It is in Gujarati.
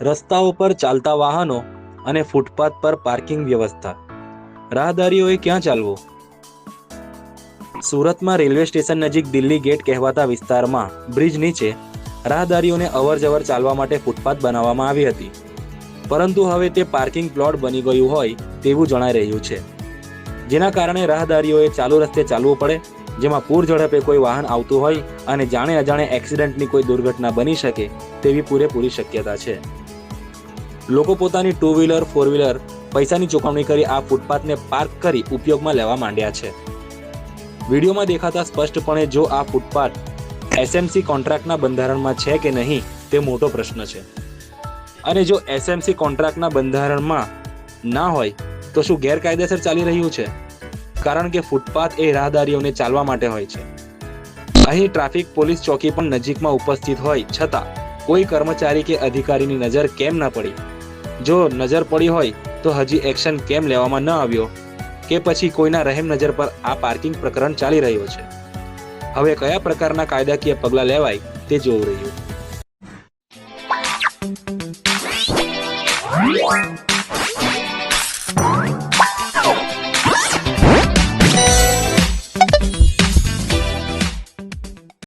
રસ્તાઓ પર ચાલતા વાહનો અને ફૂટપાથ પર પાર્કિંગ વ્યવસ્થા. રાહદારીઓએ ક્યાં ચાલવું? સુરતમાં રેલવે સ્ટેશન નજીક દિલ્હી ગેટ કહેવાતા વિસ્તારમાં બ્રિજ નીચે રાહદારીઓને અવર જવર ચાલવા માટે ફૂટપાથ બનાવવામાં આવી હતી. પરંતુ હવે તે પાર્કિંગ પ્લોટ બની ગયું હોય તેવું જણાઈ રહ્યું છે. જેના કારણે રાહદારીઓએ ચાલુ રસ્તે ચાલવું પડે, જેમાં પૂર ઝડપે કોઈ વાહન આવતું હોય અને જાણે અજાણે એક્સિડન્ટની કોઈ દુર્ઘટના બની શકે તેવી પૂરેપૂરી શક્યતા છે. લોકો પોતાની ટુ વ્હીલર ફોર વ્હીલર પૈસાની ચૂકવણી કરી આ ફૂટપાથને પાર્ક કરી ઉપયોગમાં લેવા માંડ્યા છે. વિડીયોમાં દેખાતા સ્પષ્ટપણે જો આ ફૂટપાથ એસએમસી કોન્ટ્રાક્ટના બંધારણમાં છે કે નહીં, તે મોટો પ્રશ્ન છે. અને જો એસએમસી કોન્ટ્રાક્ટના બંધારણમાં ના હોય, તો શું ગેરકાયદેસર ચાલી રહ્યું છે? કારણ કે ફૂટપાથ એ રાહદારીઓને ચાલવા માટે હોય છે. અહીં ટ્રાફિક પોલીસ ચોકી પણ નજીકમાં ઉપસ્થિત હોય, છતાં કોઈ કર્મચારી કે અધિકારીની નજર કેમ ન પડી? જો નજર પડી હોય તો હજી એક્શન કેમ લેવામાં ન આવ્યો? કે પછી કોઈના રહેમ નજર પર આ પાર્કિંગ પ્રકરણ ચાલી રહ્યો છે? હવે કયા પ્રકારના કાયદાકીય પગલાં લેવાય તે જોવું રહ્યું.